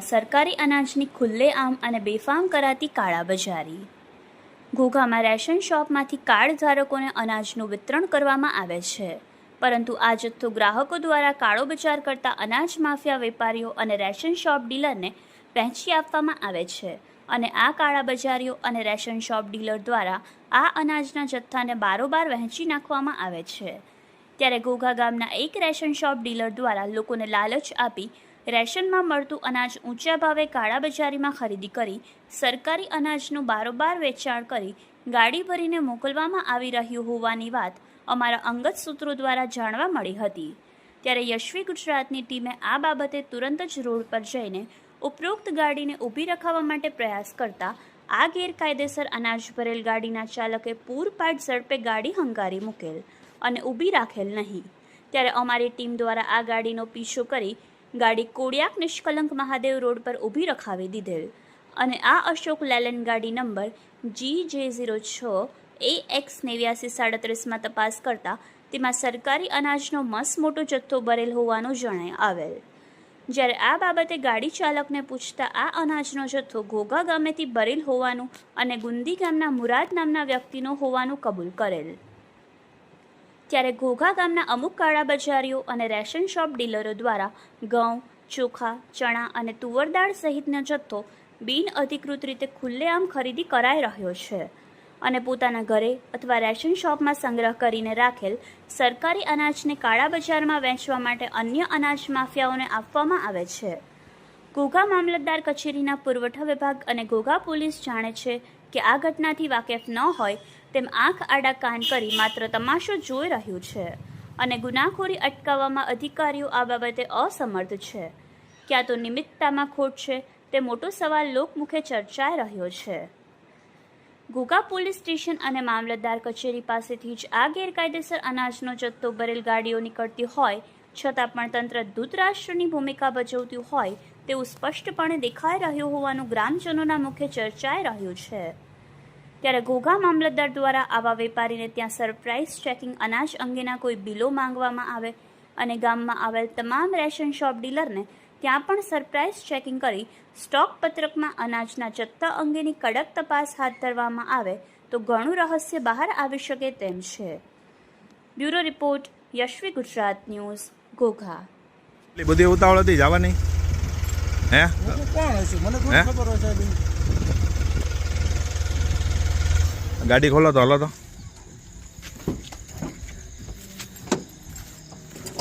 દ્વારા સરકારી અનાજની ખુલ્લેઆમ અને બેફામ કરાતી કાળાબજારી. ઘોઘામાં રેશન શોપમાંથી કાર્ડ ધારકોને અનાજનું વિતરણ કરવામાં આવે છે. પરંતુ આ જથ્થો ગ્રાહકો દ્વારા કાળો બજાર કરતા અનાજ માફિયા વેપારીઓ અને રેશન શોપ ડીલરને વહેંચી આપવામાં આવે છે અને આ કાળા બજારીઓ અને રેશન શોપ ડીલર દ્વારા આ અનાજના જથ્થાને બારોબાર વહેંચી નાખવામાં આવે છે. ત્યારે ઘોઘા ગામના એક રેશન શોપ ડીલર દ્વારા લોકોને લાલચ આપી રેશનમાં મળતું અનાજ ઊંચા ભાવે કાળાબજારીમાં ખરીદી કરી, સરકારી અનાજનું બારોબાર વેચાણ કરી ગાડી ભરીને મોકલવામાં આવી રહ્યું હોવાની વાત અમારા અંગત સૂત્રો દ્વારા જાણવા મળી હતી. ત્યારે યશવી ગુજરાતની ટીમે આ બાબતે તુરંત જ રોડ પર જઈને ઉપરોક્ત ગાડીને ઊભી રખાવવા માટે પ્રયાસ કરતા આ ગેરકાયદેસર અનાજ ભરેલ ગાડીના ચાલકે પૂરપાટ ઝડપે ગાડી હંકારી મૂકેલ અને ઊભી રાખેલ નહીં. ત્યારે અમારી ટીમ દ્વારા આ ગાડીનો પીછો કરી ગાડી કોડિયાક નિષ્કલંક મહાદેવ રોડ પર ઊભી રખાવી દીધેલ. અને આ અશોક લેલેન્ડ ગાડી નંબર જી જે ઝીરો છ એ એક્સ નેવ્યાસી સાડત્રીસમાં તપાસ કરતા તેમાં સરકારી અનાજનો મસ મોટો જથ્થો ભરેલ હોવાનું જણાય આવેલ. જ્યારે આ બાબતે ગાડી ચાલકને પૂછતા આ અનાજનો જથ્થો ઘોઘા ગામેથી ભરેલ હોવાનું અને ગુંદી ગામના મુરાદ નામના વ્યક્તિનો હોવાનું કબૂલ કરેલ. ત્યારે ઘોઘા ગામના અમુક કાળા બજારીઓ અને રેશન શોપ ડીલરો દ્વારા ઘઉં, ચોખા, ચણા અને તુવર દાળ સહિતનો જથ્થો બિન અધિકૃત રીતે ખુલ્લેઆમ ખરીદી કરાઈ રહ્યો છે અને પોતાના ઘરે અથવા રેશન શોપમાં સંગ્રહ કરીને રાખેલ સરકારી અનાજને કાળા બજારમાં વેચવા માટે અન્ય અનાજ માફિયાઓને આપવામાં આવે છે. ઘોઘા મામલતદાર કચેરીના પુરવઠા વિભાગ અને ઘોઘા પોલીસ જાણે છે કે આ ઘટનાથી વાકેફ ન હોય તેમ આંખ આડા કાન કરી માત્ર તમાશો જોઈ રહ્યું છે અને ગુનાખોરી અટકાવવામાં અધિકારીઓ આ બાબતે અસમર્થ છે. ક્યાં તો નિમિત્તતામાં ખોટ છે, તે મોટો સવાલ લોકમુખે ચર્ચાઈ રહ્યો છે. ઘોઘા પોલીસ સ્ટેશન અને મામલતદાર કચેરી પાસેથી જ આ ગેરકાયદેસર અનાજનો જથ્થો ભરેલ ગાડીઓ નીકળતી હોય, છતાં પણ તંત્ર ધૂતરાષ્ટ્રની ભૂમિકા ભજવતું હોય તેવું સ્પષ્ટપણે દેખાઈ રહ્યું હોવાનું ગ્રામજનોના મુખે ચર્ચાઈ રહ્યું છે. ત્યારે ઘોઘા મામલતદાર દ્વારા આવા વેપારીને ત્યાં સરપ્રાઇઝ ચેકિંગ અનાજ અંગેના કોઈ બિલો માંગવામાં આવે અને ગામમાં આવેલ તમામ રેશન શોપ ડીલરને ત્યાં પણ સરપ્રાઇઝ ચેકિંગ કરી સ્ટોક પત્રકમાં અનાજના જથ્થા અંગેની કડક તપાસ હાથ ધરવામાં આવે તો ઘણું રહસ્ય બહાર આવી શકે તેમ છે. Bureau report Yashvi Gujarat news Ghogha. બધી ઉતાવળ હતી જવાની? હે? કોણ હશે? મને ખબર હોય ગાડી ખોલો તો હલો તો.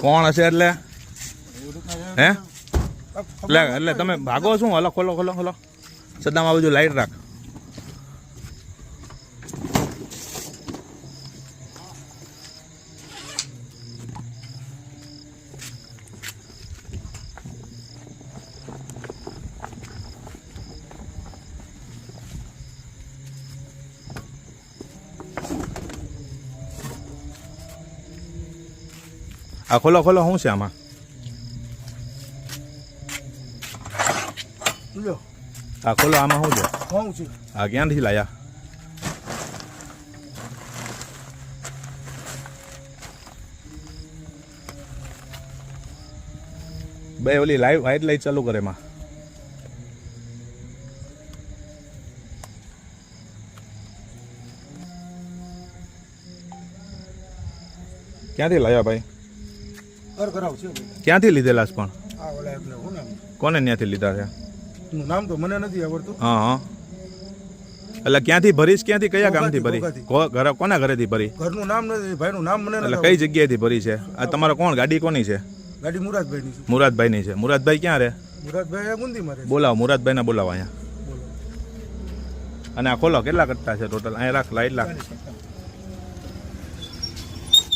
કોણ હશે એટલે? હે? એટલે એટલે તમે ભાગો શું હલો ખોલો ખોલો ખોલો. સદામાં બાજુ લાઈટ રાખ. આ ખોલો ખોલો શું છે આમાં? આ ખોલો આમાં શું છે? શું છે. આ ક્યાંથી લાયા? બે ઓલી લાઈવ વાઇટ લાઈટ ચાલુ કરે એમાં. ક્યાંથી લાયા ભાઈ. ક્યાંથી લીધેલા છે પણ? કોને ત્યાંથી લીધા છે? નામ તો મને નથી આવડતું. હા હા. એટલે ક્યાંથી ભરીશ ક્યાંથી કયા ગામથી ભરી ઘર કો- ઘરે કોના ઘરેથી ભરી? ઘરનું નામ નથી ભાઈનું નામ મને એટલે કઈ જગ્યાએથી ભરી છે? આ તમારો કોણ? ગાડી કોની છે? ગાડી મુરાદભાઈની છે. મુરાદભાઈની છે. મુરાદભાઈ ક્યાં રહે? મુરાદભાઈ ગુંદી મારે બોલાવો મુરાદભાઈને બોલાવો અહીંયા. અને આ ખોલો કેટલા કરતા છે ટોટલ અહીંયા રાખ લાઈટ રાખ.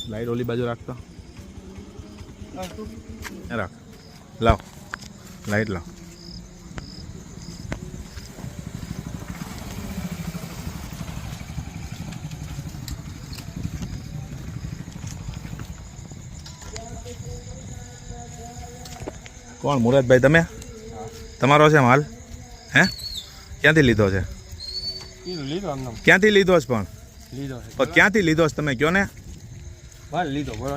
લાઈટ ઓલી બાજુ રાખતો. રાખ. લાવ. લાઈટ લાવ. કોણ મુરાદભાઈ તમે? તમારો છે માલ હે? ક્યાંથી લીધો છે? ક્યાંથી લીધો છે. પણ ક્યાંથી લીધો છે તમે કયો ને?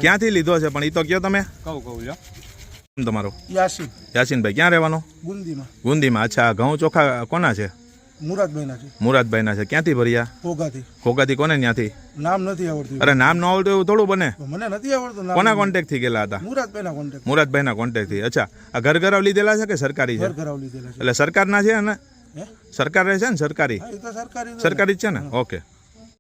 ક્યાંથી લીધો છે? પણ એ તો કયો તમે? કહું કહું લ્યો. તમારો? યાસીન. યાસીનભાઈ ક્યાં રહેવાનો? ગુંદીમાં. ગુંદીમાં અચ્છા. ઘઉં ચોખા કોના છે? મુરાદભાઈના છે. મુરાદભાઈના છે. ક્યાંથી ભર્યા? ખોગાથી કોને ત્યાંથી? નામ નથી આવડતું. અરે નામ ન આવડતું એવું થોડું બને. મને નથી આવડતું નામ. કોના કોન્ટેક્ટથી ગયેલા હતા? મુરાદભાઈના કોન્ટેક્ટ મુરાદભાઈના કોન્ટેક્ટથી અચ્છા. આ ઘર ઘરાવ લીધેલા છે કે સરકારી છે? ઘર ઘરાવ લીધેલા છે. એટલે સરકારના છે ને સરકાર રહે છે ને સરકારી? હા એ તો સરકારી જ છે ને. સરકારી જ છે ને? ઓકે.